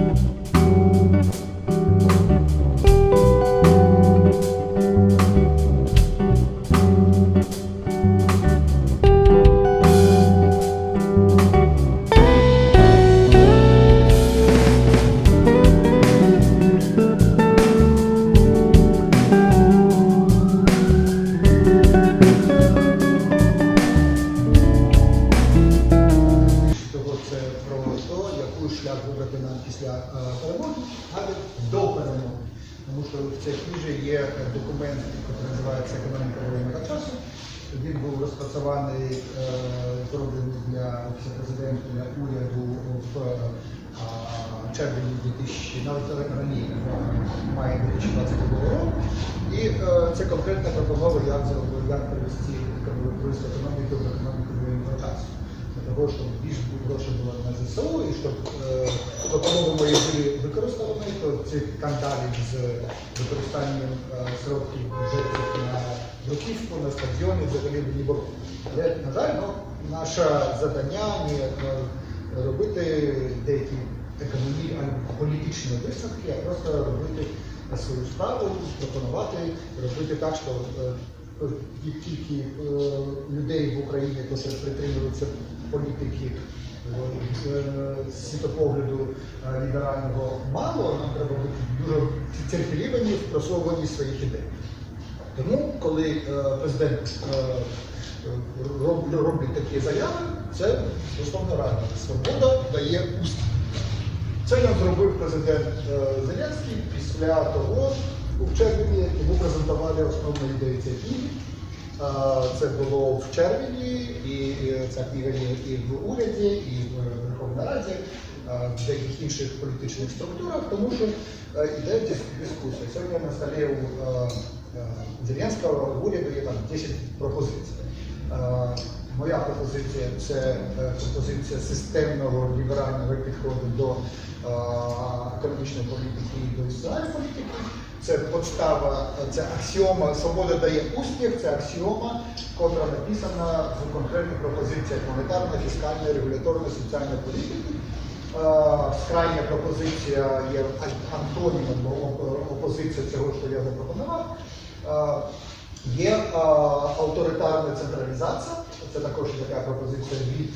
Того який шлях вибрати нам після е, перемоги, навіть до перемоги. Тому що в цій книжі є документ, який називається Економіка воєнного часу. Він був розпрацьований, е, зроблений для президента для уряду в е, червні 2000, навіть раніше, в маї 2022 року. І це конкретна пропонова, як привести економіку в економіку воєнного часу для того, щоб більш грошей було на ЗСУ і щоб е, допомоги мої були використані, то ці скандалі з використанням е, сроків бюджетів на бруківку, на стадіоні взагалі не було. Але, на жаль, ну, наше завдання не робити деякі економічні або політичні висновки, а просто робити свою справу, пропонувати, робити так, що е, тільки людей в Україні, які притримуються політики е, світопогляду е, ліберального мало, нам треба бути дуже терпеливими в просовуванні своїх ідей. Тому, коли е, президент роб- робить такі заяви, це Верховна Рада. Свобода дає успіх. Це нам зробив президент Зеленський після того, в червні йому презентували основні ідеї цієї книги. Е, Це було в червні, і е, ця книга є і в уряді, і в Верховній Раді, е, в деяких інших політичних структурах, тому що е, йде дискусія. Сьогодні на столі у е, е, Зеленського уряду є там 10 пропозицій. Е, Моя пропозиція це е, пропозиція системного ліберального підходу до е, економічної політики і до соціальної політики. Це подстава, це аксіома, свобода дає успіх, це аксіома, котра написана в конкретних пропозиціях монетарної, фіскальної, регуляторної, соціальної політики. Е, Крайня пропозиція є антонімом опозиція цього, що я запропонував. Е, Є е, авторитарна централізація, це також така пропозиція від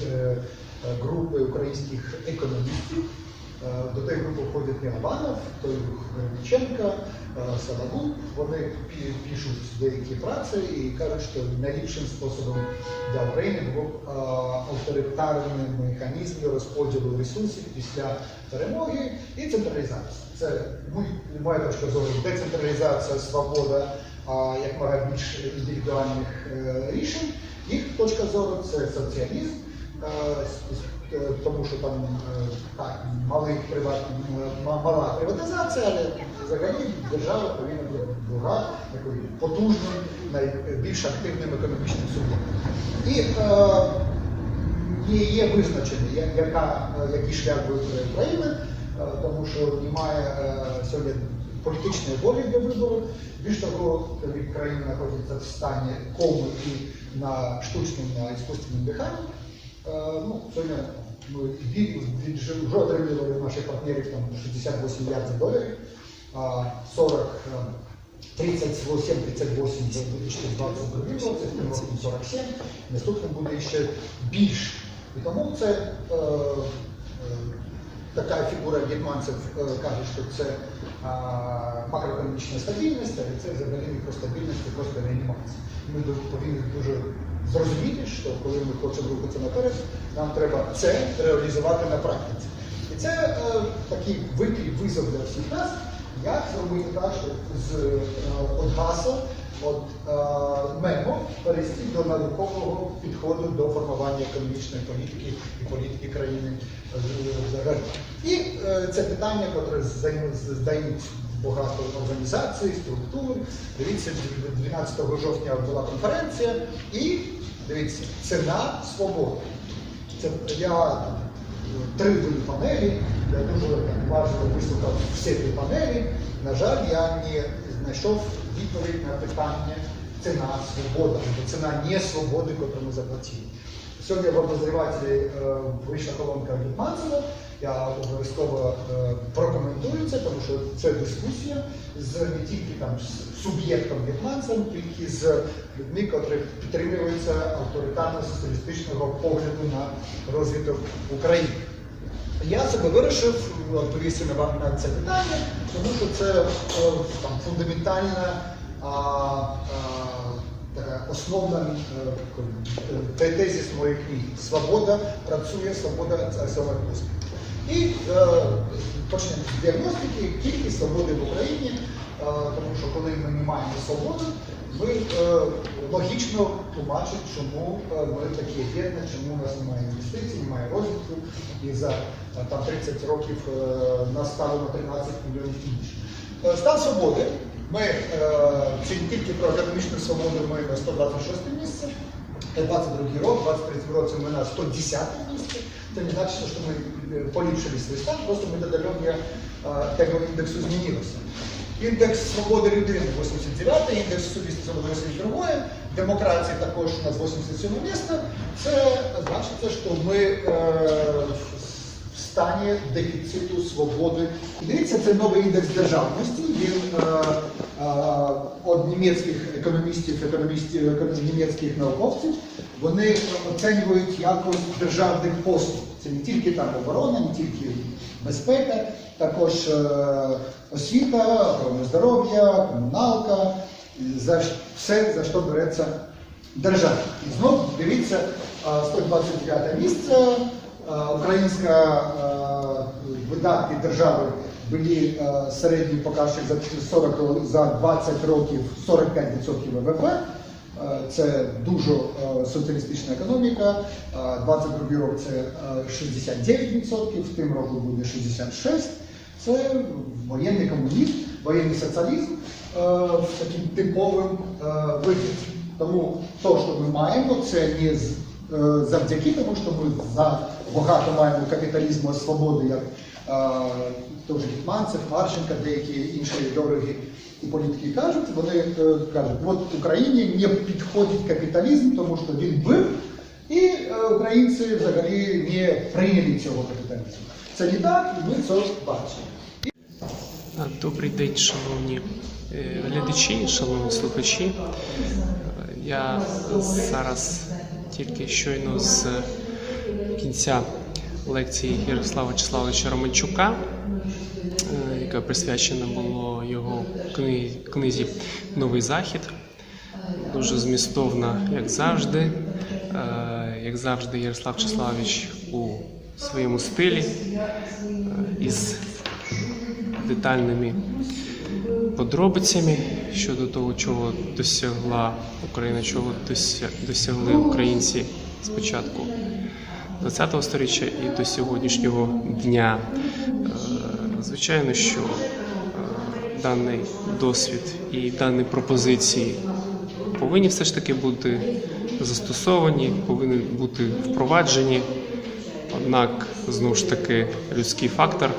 групи українських економістів. Е, До тієї групи входять Мілованов, той Гринченка, Садагу. Вони пишуть деякі праці і кажуть, що найліпшим способом для України було б е, авторитарний механізм розподілу ресурсів після перемоги і централізація. Це моя точка зору, децентралізація, свобода як мога більш індивідуальних е, рішень. Їх точка зору це соціалізм, е, е, тому що там е, так, малий приватний, мала приватизація, але взагалі держава повинна бути була потужним, найбільш активним економічним суб'єктом. І е, є, визначення, яка, е, який шлях вибере Україна, е, тому що немає е, сьогодні політичної волі для вибору. Більш того, коли країна знаходиться в стані коми і на штучному, на іскусственному диханні, е, ну, ми від, від, вже отримували наших партнерів там 68 мільярдів доларів, 40 е, 37, 38 за 2022 рік, це в цьому 47, наступним буде ще більше. І тому це е, е, така фігура гетьманців е, каже, що це е, макроекономічна стабільність, але це взагалі не про стабільність, просто реанімація. Ми повинні дуже зрозуміти, що коли ми хочемо рухатися наперед, нам треба це реалізувати на практиці. І це е, такий виклик, визов для всіх нас, як зробити так, щоб з е, гасла, от е, мемо перейти до наукового підходу до формування економічної політики і політики країни е, взагалі. І е, це питання, яке здають багато організацій, структур. Дивіться, 12 жовтня була конференція, і дивіться, ціна свободи. Це я три були панелі, я дуже уважно вислухав всі три панелі. На жаль, я не знайшов відповідь на питання ціна свобода, ціна не свободи, яку ми заплатили. Сьогодні в обозрівателі е, вийшла колонка від Манцева, Я обов'язково е, прокоментую це, тому що це дискусія з не тільки там суб'єктом в'єтнамцем, тільки з людьми, котрі підтримуються авторитарно-соціалістичного погляду на розвиток України. Я себе вирішив відповісти на вам на це питання, тому що це е, там, фундаментальна а, а, така основна е, те- тезис моєї книги. Свобода працює, свобода це успіх. І е, почнемо з діагностики, кількість свободи в Україні, е, тому що коли ми не маємо свободи, ми е, логічно тлумачимо, чому е, ми такі бідні, чому у нас немає інвестицій, немає розвитку, і за е, там 30 років е, нас стало на 13 мільйонів. Е, Стан свободи. Ми е, тільки про економічну свободу, ми на 126 місце. Це 22 рок, 23 році ми на 110 місці. Це не значить, що ми е, поліпшили свій стан, просто методологія е, того індексу змінилася. Індекс свободи людини 89, індекс субістів 82, демократія також у нас 87 місце. Це значить, що ми е, стані дефіциту свободи. Дивіться, це новий індекс державності. Він е, е, від німецьких економістів, економістів, німецьких науковців. Вони оцінюють якось державних послуг. Це не тільки там оборона, не тільки безпека, також е, освіта, охорона здоров'я, комуналка, за все, за що береться держава. І знов дивіться, е, 129 місце. Е, Українська е, видатки держави були е, середній показчик за 40 ро- за 20 років 45% ВВП. Це дуже соціалістична економіка. Е, 22 рік це е, 69%, в тим року буде 66%. Це воєнний комунізм, воєнний соціалізм в таким типовим вигляді. Тому то, що ми маємо, це не завдяки тому, що ми за багато маємо капіталізму свободи, як теж Гетманцев, Марченко, деякі інші ідеологи і політики кажуть, вони е, кажуть, от Україні не підходить капіталізм, тому що він бив, і е, українці взагалі не прийняли цього капіталізму. Це не так, і ми це бачимо. Добрий день, шановні е, глядачі, шановні слухачі. Я зараз тільки щойно з кінця лекції Ярослава Числавовича Романчука, е, яка присвячена було його книзі Новий Захід. Дуже змістовна, як завжди. Е, Як завжди, Ярослав Числавович у своєму стилі е, із детальними подробицями щодо того, чого досягла Україна, чого досягли українці з початку ХХ століття і до сьогоднішнього дня. Е, Звичайно, що е, даний досвід і дані пропозиції повинні все ж таки бути застосовані, повинні бути впроваджені. Однак, знову ж таки, людський фактор,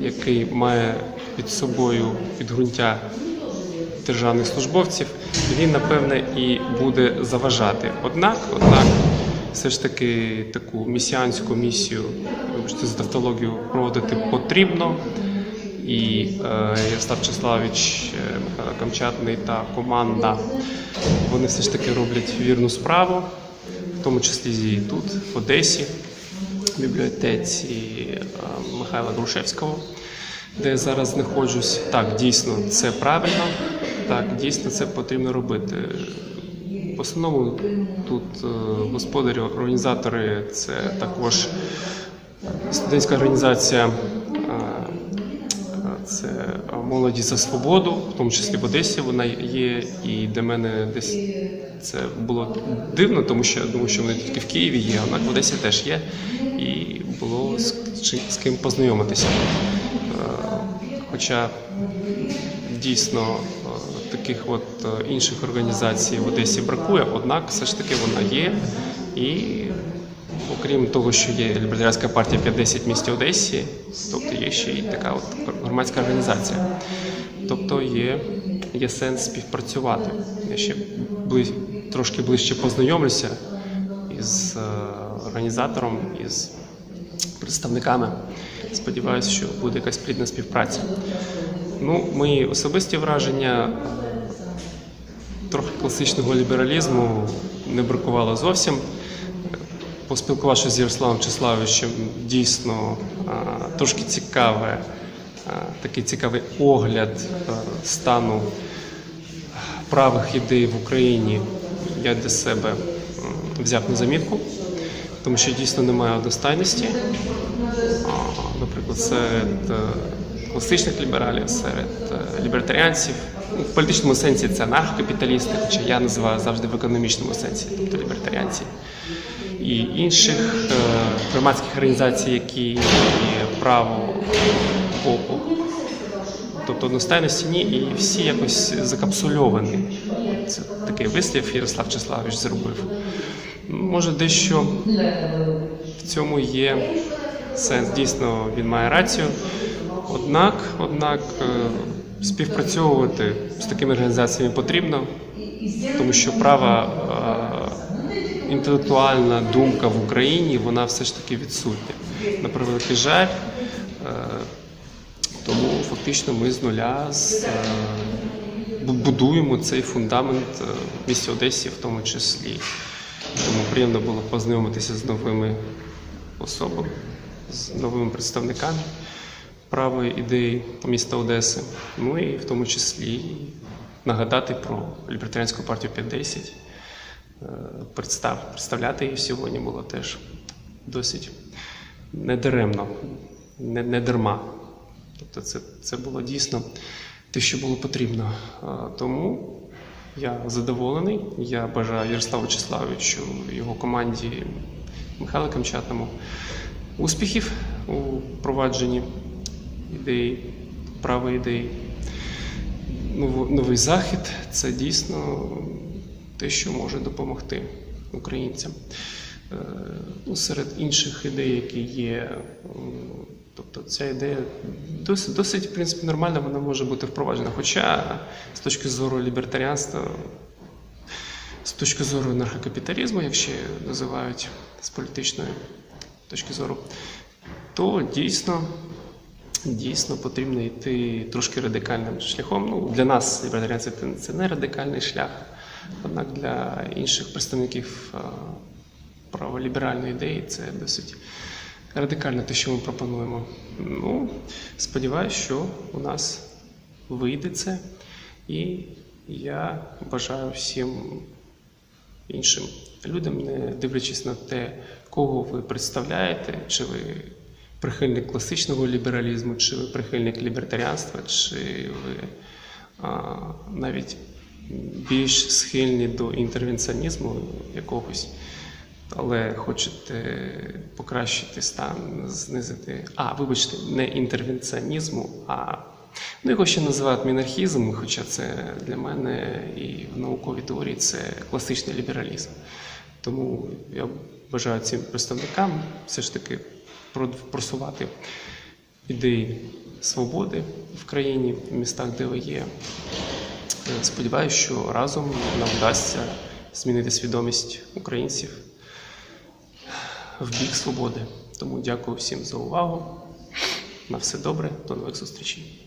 який має під собою підґрунтя державних службовців, він напевне і буде заважати. Однак, однак, все ж таки таку місіанську місію, вибачте за тавтологію, проводити потрібно. І е, Ярослав Числавич, е, Михайло Камчатний та команда вони все ж таки роблять вірну справу, в тому числі і тут, в Одесі, в бібліотеці е, Михайла Грушевського, де я зараз знаходжусь. Так, дійсно, це правильно, так, дійсно це потрібно робити. В основному тут е, господарі, організатори це також студентська організація. е, Це молоді за свободу, в тому числі в Одесі вона є. І для мене десь це було дивно, тому що я думаю, що вони тільки в Києві є, однак в Одесі теж є. І було з, з ким познайомитися. Е, Хоча дійсно таких от е, інших організацій в Одесі бракує, однак все ж таки вона є. І окрім того, що є лібертарська партія 5-10 в місті Одесі, тобто є ще й така от громадська організація. Тобто є, є сенс співпрацювати. Я ще бли, трошки ближче познайомлюся із е, організатором, із представниками. Сподіваюся, що буде якась плідна співпраця. Ну, мої особисті враження трохи класичного лібералізму не бракувало зовсім. Поспілкувавшись з Ярославом Числавовичем, дійсно трошки цікаве, такий цікавий огляд стану правих ідей в Україні я для себе взяв на замітку, тому що дійсно немає одностайності. Наприклад, серед е, класичних лібералів, серед е, лібертаріанців. Ну, В політичному сенсі це анархокапіталісти, хоча я називаю завжди в економічному сенсі, тобто лібертаріанці. І інших е, громадських організацій, які право боку тобто одностайності ні, і всі якось закапсульовані. Це такий вислів Ярослав Числавович зробив. Може, дещо в цьому є сенс. Дійсно, він має рацію. Однак, однак, е, співпрацьовувати з такими організаціями потрібно, тому що права е, інтелектуальна думка в Україні вона все ж таки відсутня. На превеликий жаль. е, тому фактично ми з нуля з, будуємо цей фундамент в місті Одесі, в тому числі. Тому приємно було познайомитися з новими особами, з новими представниками правої ідеї міста Одеси. Ну і в тому числі нагадати про лібертаріанську партію 510. Е, Представ, представляти її сьогодні було теж досить недаремно, не, не дарма. Тобто це, це було дійсно те, що було потрібно. Тому я задоволений. Я бажаю Ярославу Вячеславовичу, його команді Михайлу Камчатному успіхів у провадженні ідеї, правої ідеї. Новий захід це дійсно те, що може допомогти українцям. Е, Ну, серед інших ідей, які є, тобто ця ідея досить, досить в принципі, нормальна, вона може бути впроваджена. Хоча з точки зору лібертаріанства, з точки зору анархокапіталізму, як ще називають з політичної точки зору, то дійсно Дійсно, потрібно йти трошки радикальним шляхом. Ну, для нас, лібертаріанців, це- не радикальний шлях. Однак для інших представників праволіберальної ідеї це досить радикально те, що ми пропонуємо. Ну, сподіваюся, що у нас вийде це. І я бажаю всім іншим людям, не дивлячись на те, кого ви представляєте, чи ви прихильник класичного лібералізму, чи ви прихильник лібертаріанства, чи ви а, навіть більш схильні до інтервенціонізму якогось, але хочете покращити стан, знизити. А, вибачте, не інтервенціонізму, а ну, його ще називають мінархізм, хоча це для мене і в науковій теорії це класичний лібералізм. Тому я бажаю цим представникам все ж таки просувати ідеї свободи в країні, в містах, де ви є. Е, Сподіваюся, що разом нам вдасться змінити свідомість українців в бік свободи. Тому дякую всім за увагу. На все добре, до нових зустрічей.